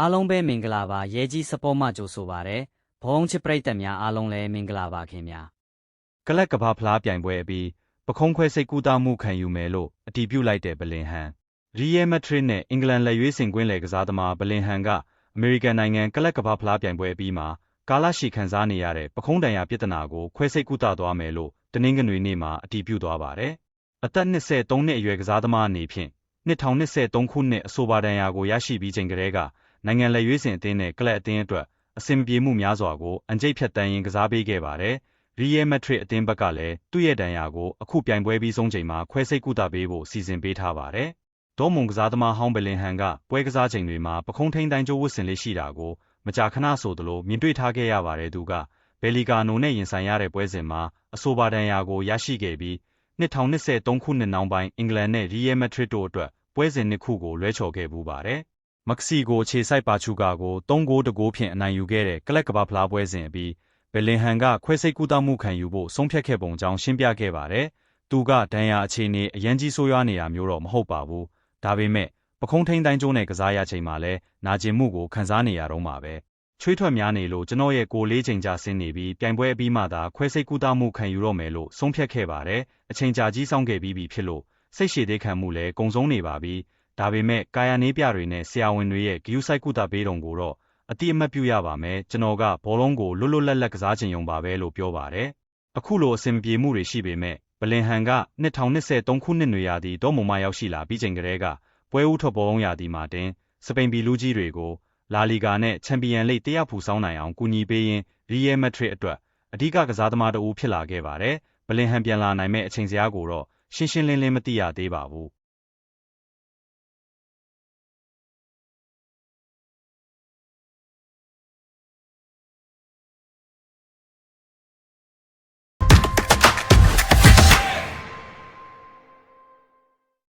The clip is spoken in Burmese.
အားလုံးပဲမင်္ဂလာပါရဲကြီးစပေါ်မှကြိုဆိုပါရယ်ဘုံချစ်ပရိသတ်များအားလုံးလည်းမင်္ဂလာပါခင်ဗျာကလပ်ကဘာဖလားပြိုင်ပွဲအပြီးပခုံးခွဲစိတ်ကူးတာမှုခံယူမယ်လို့အတည်ပြုလိုက်တဲ့ဘလင်ဟန်ရီယယ်မက်ဒရစ်နဲ့အင်္ဂလန်လက်ရွေးစင်ကွင်းလေကစားသမားဘလင်ဟန်ကအမေရိကန်နိုင်ငံကလပ်ကဘာဖလားပြိုင်ပွဲအပြီးမှာကာလရှည်ခံစားနေရတဲ့ပခုံးတန်ရာပြဿနာကိုခွဲစိတ်ကူးတာသွားမယ်လို့တနင်္ဂနွေနေ့မှာအတည်ပြုသွားပါတယ်အသက်23နှစ်အရွယ်ကစားသမားအနေဖြင့်2023ခုနှစ်အဆိုပါတန်ရာကိုရရှိပြီးချိန်ကတည်းက နိုင်ငံလက်ရွေးစင်အသင်းနဲ့ကလပ်အသင်းအတွက်အဆင်မပြေမှုများစွာကိုအန်ကျိတ်ဖြတ်တန်းရင်းကစားပေးခဲ့ပါတယ်ရီယယ်မက်ဒရစ်အသင်းဘက်ကလည်းသူ့ရဲ့ဒဏ်ရာကိုအခုပြိုင်ပွဲပြီးဆုံးချိန်မှာခွဲစိတ်ကုသပေးဖို့စီစဉ်ပေးထားပါတယ်။ဒေါ်မွန်ကစားသမားဟောင်းဘလင်ဟန်ကပွဲကစားချိန်တွေမှာပခုံးထိန်တိုင်းကျိုးဝတ်ဆင်လေးရှိတာကိုမကြာခဏဆိုသလိုမြင်တွေ့ထားခဲ့ရပါတယ်သူကဘယ်လီကာနိုနဲ့ရင်ဆိုင်ရတဲ့ပွဲစဉ်မှာအဆိုပါဒဏ်ရာကိုရရှိခဲ့ပြီး2023ခုနှစ်နောက်ပိုင်းအင်္ဂလန်နဲ့ရီယယ်မက်ဒရစ်တို့အတွက်ပွဲစဉ်နှစ်ခုကိုလွဲချော်ခဲ့ပူပါတယ်။ မက္ကဆီကိုခြေဆိုင်ပါချူကာကို3ဂိုးတကိုးဖြင့်အနိုင်ယူခဲ့တဲ့ကလပ်ကဘာဖလားပွဲစဉ်အပြီးဘယ်လင်ဟန်ကခွဲစိတ်ကူးတာမှုခံယူဖို့ဆုံးဖြတ်ခဲ့ပုံကြောင်းရှင်းပြခဲ့ပါတယ်။သူကဒဏ်ရာအခြေအနေအရန်ကြီးဆိုးရွားနေတာမျိုးတော့မဟုတ်ပါဘူး။ဒါပေမဲ့ပခုံးထိန်တိုင်းကျိုးနဲ့ကစားရချိန်မှာလဲနာကျင်မှုကိုခံစားနေရတော့မှာပဲ။ချွေးထွက်များနေလို့ကျွန်တော်ရဲ့ကိုလေးချိန်ကြာဆင်းနေပြီးပြိုင်ပွဲအပြီးမှသာခွဲစိတ်ကူးတာမှုခံယူတော့မယ်လို့ဆုံးဖြတ်ခဲ့ပါတယ်။အချိန်ကြာကြီးဆောင်ခဲ့ပြီးပြီဖြစ်လို့စိတ်ရှည်သေးခံမှုလည်းကုံဆုံးနေပါပြီ။ ဒါပေမဲ့ကာယနေပြတွေနဲ့ဆရာဝန်တွေရဲ့ဂယူဆိုင်ကူတာပေးတုံကိုတော့အတိအမှတ်ပြုရပါမယ်ကျွန်တော်ကဘောလုံးကိုလွတ်လွတ်လပ်လပ်ကစားချင်ရုံပါပဲလို့ပြောပါတယ်အခုလိုအဆင်ပြေမှုတွေရှိပေမဲ့ဘလင်ဟန်က2023ခုနှစ်နွေရာသီတော့မုံမရောက်ရှိလာပြီးချိန်ကတည်းကပွဲဦးထွက်ဘောလုံးရာသီမှာတင်စပိန်ဘီလူးကြီးတွေကိုလာလီဂါနဲ့ချန်ပီယံလိဂ်တရားဖူဆောင်နိုင်အောင်ကူညီပေးရင်းရီယယ်မက်ဒရစ်အတွက်အဓိကကစားသမားတဦးဖြစ်လာခဲ့ပါတယ်ဘလင်ဟန်ပြန်လာနိုင်မဲ့အချိန်စရာကိုတော့ရှင်းရှင်းလင်းလင်းမသိရသေးပါဘူး